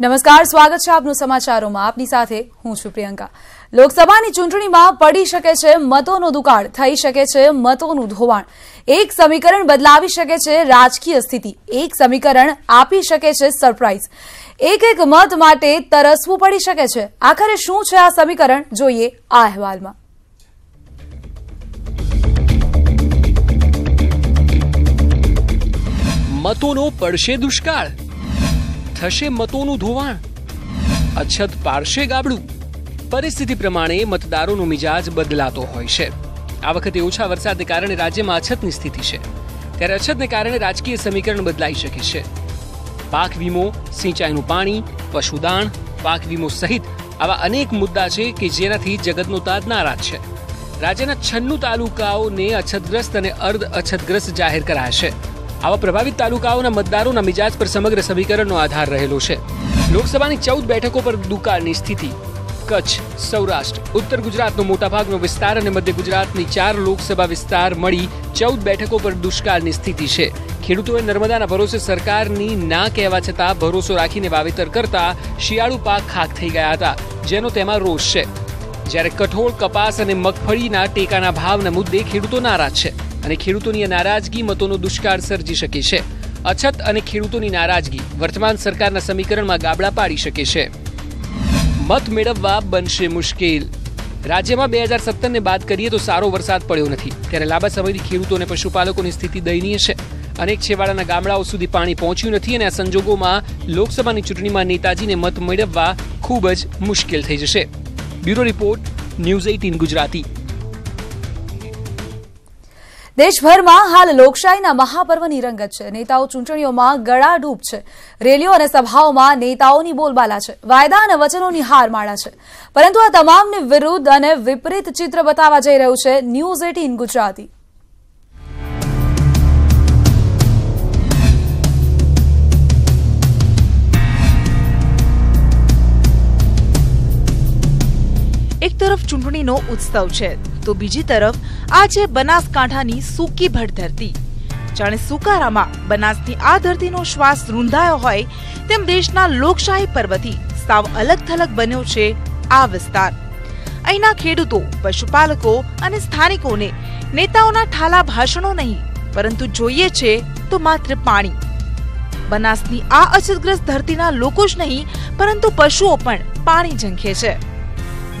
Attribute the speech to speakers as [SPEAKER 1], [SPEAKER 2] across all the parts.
[SPEAKER 1] નમસ્કાર, સ્વાગત છે આપનું સમાચારોમાં. આપની સાથે હું છું પ્રિયંકા. લોકસભાની ચૂંટણીમાં પડી શકે છે મતોનો દુકાળ, થઈ શકે છે મતોનું ધોવાણ. એક સમીકરણ બદલાવી શકે છે રાજકીય સ્થિતિ. એક સમીકરણ આપી શકે છે સરપ્રાઇઝ એક એક મત માટે તરસવું પડી શકે છે. આખરે શું છે આ સમીકરણ? જોઈએ આ અહેવાલમાં.
[SPEAKER 2] મતોનો પડશે દુષ્કાળ. થશે મતોનું ધોવાણ. અછત પાડશે ગાબડું. પરિસ્થિતિ પ્રમાણે મતદારોનો મિજાજ બદલાતો હોય છે. આ વખતે ઓછા વરસાદને કારણે રાજ્યમાં અછતની સ્થિતિ છે. ત્યારે અછતને કારણે રાજકીય સમીકરણ બદલાઈ શકે છે. પાક વીમો, સિંચાઈનું પાણી પશુદાણ પાક વીમો સહિત આવા અનેક મુદ્દા છે કે જેનાથી જગતનો તાજ નારાજ છે. રાજ્યના છન્નું તાલુકાઓને અછતગ્રસ્ત અને અર્ધ અછતગ્રસ્ત જાહેર કરાયા છે આવા પ્રભાવિત તાલુકાઓના મતદારોના મિજાજ પર સમગ્ર સમીકરણનો આધાર રહેલો છે. લોકસભાની ચૌદ બેઠકો પર દુકાળની સ્થિતિ. કચ્છ, સૌરાષ્ટ્ર, ઉત્તર ગુજરાતનો મોટાભાગનો વિસ્તાર અને મધ્ય ગુજરાતની ચાર લોકસભા વિસ્તાર મળી ચૌદ બેઠકો પર દુષ્કાળની સ્થિતિ છે. ખેડૂતોએ નર્મદાના ભરોસે સરકારની ના કહેવા છતાં ભરોસો રાખીને વાવેતર કરતા શિયાળુ પાક ખાક થઈ ગયા હતા, જેનો તેમાં રોષ છે. જ્યારે કઠોળ, કપાસ અને મગફળીના ટેકાના ભાવના મુદ્દે ખેડૂતો નારાજ છે. અને ખેડૂતોની નારાજગી મતોનો દુષ્કાળ સર્જી શકે છે. અછત અને ખેડૂતોની નારાજગી વર્તમાન સરકારના સમીકરણમાં ગાબડા પાડી શકે છે. મત મેળવવા બનશે મુશ્કેલ. રાજ્યમાં બે હજાર સત્તરને બાદ કરીએ તો સારો વરસાદ પડ્યો નથી. ત્યારે લાંબા સમયથી ખેડૂતો અને પશુપાલકોની સ્થિતિ દયનીય છે. અનેક છેવાડાના ગામડાઓ સુધી પાણી પહોંચ્યું નથી અને આ સંજોગોમાં લોકસભાની ચૂંટણીમાં નેતાજીને મત મેળવવા ખૂબ જ મુશ્કેલ થઈ જશે. Bureau report, news eighteen Gujarati.
[SPEAKER 1] દેશભરમાં હાલ લોકશાહીના મહાપર્વની રંગત છે. નેતાઓ ચૂંટણીઓમાં ગળાડૂબ છે. રેલીઓ અને સભાઓમાં નેતાઓની બોલબાલા છે. વાયદા અને વચનોની હારમાળા છે. પરંતુ આ તમામની વિરુદ્ધ અને વિપરીત ચિત્ર બતાવવા જઈ રહ્યું છે ન્યૂઝ એટીન ગુજરાતી.
[SPEAKER 3] એક તરફ ચૂંટણીનો ઉત્સવ છે. તો બીજી તરફ આ છે બનાસકાંઠાની સૂકી ભટ ધરતી. જાણે સુકારામાં બનાસની આ ધરતીનો શ્વાસ રૂંધાયો હોય, તેમ દેશના લોકશાહી પર્વથી સાવ અલગ થલગ બન્યો છે આ વિસ્તાર. અહીંના ખેડૂતો, પશુપાલકો અને સ્થાનિકોને નેતાઓના ઠાલા ભાષણો નહીં, પરંતુ જોઈએ છે તો માત્ર પાણી. બનાસની આ અછતગ્રસ્ત ધરતીના લોકો જ નહીં, પરંતુ પશુઓ પણ પાણી ઝંખે છે.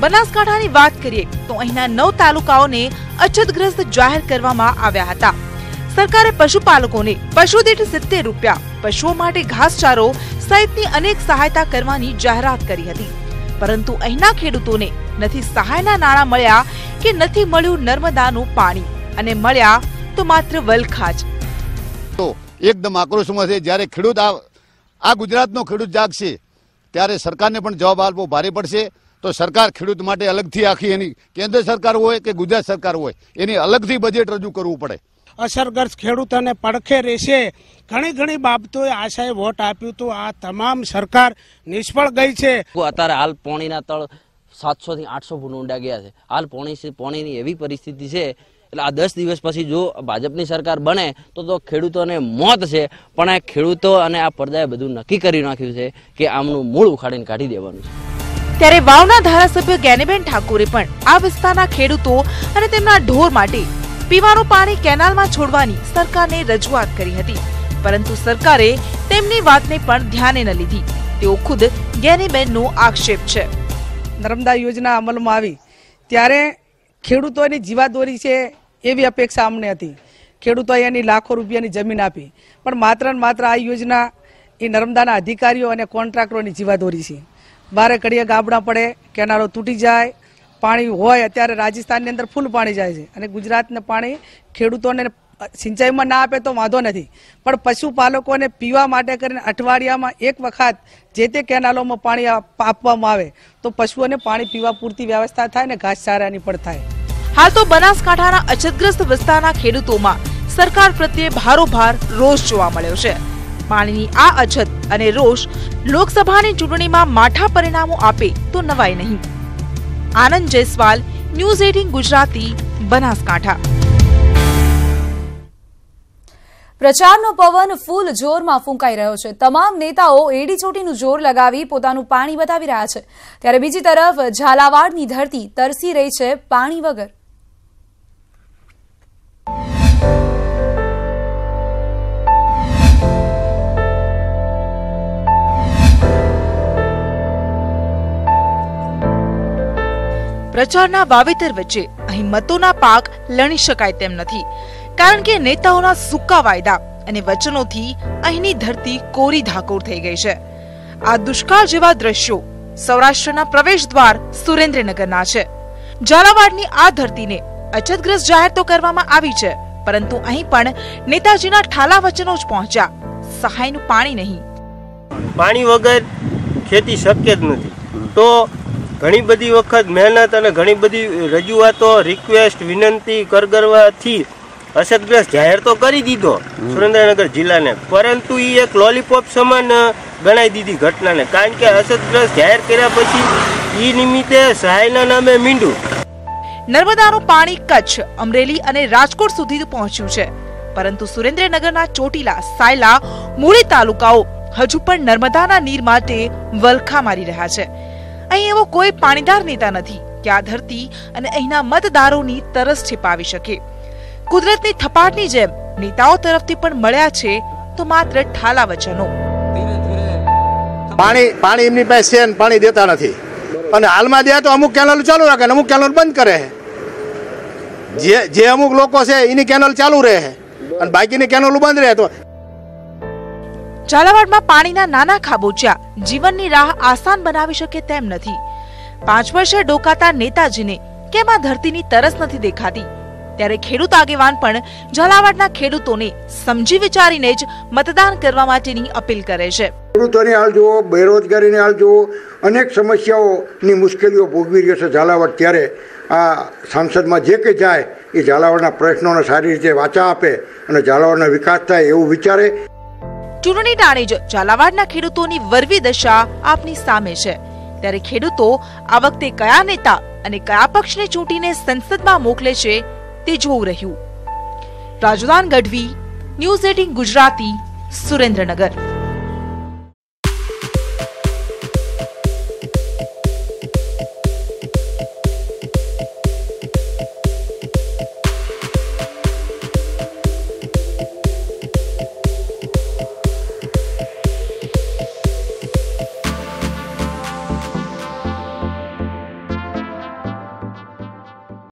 [SPEAKER 3] બનાસકાંઠાની વાત કરીએ તો અહીંના નવ તાલુકાઓને અછતગ્રસ્ત જાહેર કરવામાં આવ્યા હતા. સરકારે પશુપાલકોને પશુ દીઠ સિત્તેર રૂપિયા, પશુઓ માટે ઘાસચારો સહિતની અનેક સહાયતા કરવાની જાહેરાત કરી હતી. પરંતુ અહીંના ખેડૂતોને નથી સહાયના નાણાં મળ્યા કે નથી મળ્યું નર્મદાનું પાણી. અને મળ્યા તો માત્ર વલખા જ.
[SPEAKER 4] તો એકદમ આક્રોશમાં છે, જ્યારે ખેડૂત આ ગુજરાતનો ખેડૂત જાગશે, ત્યારે સરકારને પણ જવાબ આપવો ભારે પડશે. તો સરકાર ખેડૂત માટે અલગથી આખી એની કેન્દ્ર સરકાર હોય કે ગુજરાત સરકાર હોય એની અલગથી બજેટ રજૂ કરવું પડે.
[SPEAKER 5] અસરગ્રસ્ત ખેડૂતોને પડખે રહેશે. ઘણી ઘણી બાબતોએ આશાએ વોટ આપ્યું તો આ તમામ સરકાર નિષ્ફળ ગઈ છે.
[SPEAKER 6] અત્યારે હાલ પોણીના તળ સાતસો થી આઠસો ફૂટ ઊંડા ગયા છે. હાલ પોણી પોણીની એવી પરિસ્થિતિ છે એટલે આ દસ દિવસ પછી જો ભાજપની સરકાર બને તો તો ખેડૂતોને મોત છે પણ આ ખેડૂતો અને આ પડદાએ બધું નક્કી કરી નાખ્યું છે કે આમનું મૂળ ઉખાડીને કાઢી દેવાનું છે.
[SPEAKER 3] ત્યારે વાવના ધારાસભ્ય જ્ઞાનીબેન ઠાકોરે પણ આ વિસ્તારના ખેડૂતો અને તેમના ઢોર માટે પીવાનું પાણી કેનાલમાં છોડવાની સરકારને રજૂઆત કરી હતી. પરંતુ સરકારે તેમની વાતને પણ ધ્યાને ન લીધી. તેઓ ખુદ જ્ઞાનીબેનનો આક્ષેપ છે.
[SPEAKER 7] નર્મદા યોજના અમલમાં આવી. ત્યારે ખેડૂતોની જીવાદોરી છે એવી અપેક્ષા અમને હતી. ખેડૂતોએ એની લાખો રૂપિયાની જમીન આપી. પણ માત્ર ને માત્ર આ યોજના એ નર્મદાના અધિકારીઓ અને કોન્ટ્રાક્ટરોની જીવાદોરી છે. બારે કડીએ ગાબડા પડે, કેનાલો તૂટી જાય, પાણી હોય અત્યારે રાજસ્થાનની અંદર ફૂલ પાણી જાય છે. અને ગુજરાતને પાણી ખેડૂતોને સિંચાઈમાં ના આપે તો વાંધો નથી. પણ પશુપાલકોને પીવા માટે કરીને અઠવાડિયામાં એક વખત જે તે કેનાલોમાં પાણી આપવામાં આવે, તો પશુઓને પાણી પીવા પૂરતી વ્યવસ્થા થાય ને ઘાસચારાની પણ થાય.
[SPEAKER 3] હાલ તો બનાસકાંઠાના અછતગ્રસ્ત વિસ્તારના ખેડૂતોમાં સરકાર પ્રત્યે ભારોભાર રોષ જોવા મળ્યો છે. પાણીની આ અછત અને રોષ લોકસભાની ચૂંટણીમાં માઠા પરિણામો આપે તો નવાય નહીં. Anand Jaiswal, news eighteen Gujarati, Banaskantha.
[SPEAKER 1] પ્રચારનો પવન ફૂલ જોરમાં ફૂંકાઈ રહ્યો છે. તમામ નેતાઓ એડી ચોટીનું જોર લગાવી પોતાનું પાણી બતાવી રહ્યા છે. ત્યારે બીજી તરફ ઝાલાવાડની ધરતી તરસી રહી છે પાણી વગર.
[SPEAKER 3] પ્રચારના વાવેતર વચ્ચે અહીં મતોના પાક લણી શકાય તેમ નથી. કારણ કે નેતાઓના સૂકા વાયદા અને વચનોથી અહીંની ધરતી કોરી ધાકોર થઈ ગઈ છે. આ દુષ્કાળ જેવા દ્રશ્યો સૌરાષ્ટ્રના પ્રવેશ દ્વાર સુરેન્દ્રનગરના છે. ઝાલાવાડની આ ધરતીને અછતગ્રસ્ત જાહેર તો કરવામાં આવી છે, પરંતુ અહીં પણ નેતાજીના ઠાલા વચનો જ પહોંચ્યા. સહાયનું પાણી નહીં.
[SPEAKER 8] પાણી વગર ખેતી શક્ય જ નથી. તો ઘણી બધી વખત મહેનત અને ઘણી બધી રજૂઆતો રિક્વેસ્ટ વિનંતી કરગરવાથી અસરગ્રસ્ત જાહેર તો કરી દીધો સુરેન્દ્રનગર જિલ્લાને. પરંતુ એ એક લોલીપોપ સમાન ગણાઈ દીધી ઘટનાને. કારણ કે અસરગ્રસ્ત જાહેર કર્યા પછી એ નિમિત્તે સહાયના નામે મીંડું.
[SPEAKER 3] નર્મદાનું પાણી કચ્છ અમરેલી અને રાજકોટ સુધી પહોંચ્યું છે. પરંતુ સુરેન્દ્રનગરના ચોટીલા સાયલા મૂળી તાલુકાઓ હજુ પણ નર્મદાના નીર માટે વલખા મારી રહ્યા છે. અહીં એવો કોઈ પાણીદાર નેતા નથી કે આ ધરતી અને અહીંના મતદારોની તરસ છિપાવી શકે. કુદરતની થપાટની જેમ નેતાઓ તરફથી પણ મળ્યા છે તો માત્ર ઠાલા વચનો.
[SPEAKER 9] પાણી પાણી એમની પાસે છે પાણી દેતા નથી. અને હાલમાં દે તો અમુક કેનલ ચાલુ રાખે અમુક કેનલ બંધ કરે જે જે અમુક લોકો છે એની કેનલ ચાલુ રહે અને બાકીની કેનલ બંધ રહે તો
[SPEAKER 3] ઝાલાવાડમાં પાણીના નાના ખાબોચિયા જીવનની રાહ આસાન બનાવી શકે તેમ નથી. પાંચ વર્ષે ડોકાતા નેતાજીને કેમ આ ધરતીની તરસ નથી દેખાતી? ત્યારે ખેડૂત આગેવાન પણ ઝાલાવાડના ખેડૂતોને સમજી વિચારીને જ મતદાન કરવા માટેની અપીલ કરે છે.
[SPEAKER 10] ખેડૂતોની હાલ જુઓ, બેરોજગારીની હાલ જુઓ, અનેક સમસ્યાઓની મુશ્કેલીઓ ભોગવી રહ્યો છે ઝાલાવાડ. ત્યારે આ સાંસદમાં જે કંઈ જાય, એ ઝાલાવાડના પ્રશ્નોને સારી રીતે વાચા આપે અને ઝાલાવાડનો વિકાસ થાય એવું વિચારે.
[SPEAKER 3] ચૂંટણી ટાણે જ ઝાલાવાડના ખેડૂતોની વરવી દશા આપની સામે છે. ત્યારે ખેડૂતો આ વખતે કયા નેતા અને કયા પક્ષને ચૂંટીને સંસદમાં મોકલે છે તે જોવું રહ્યું. Rajudan Gadhvi, news eighteen Gujarati, Surendranagar.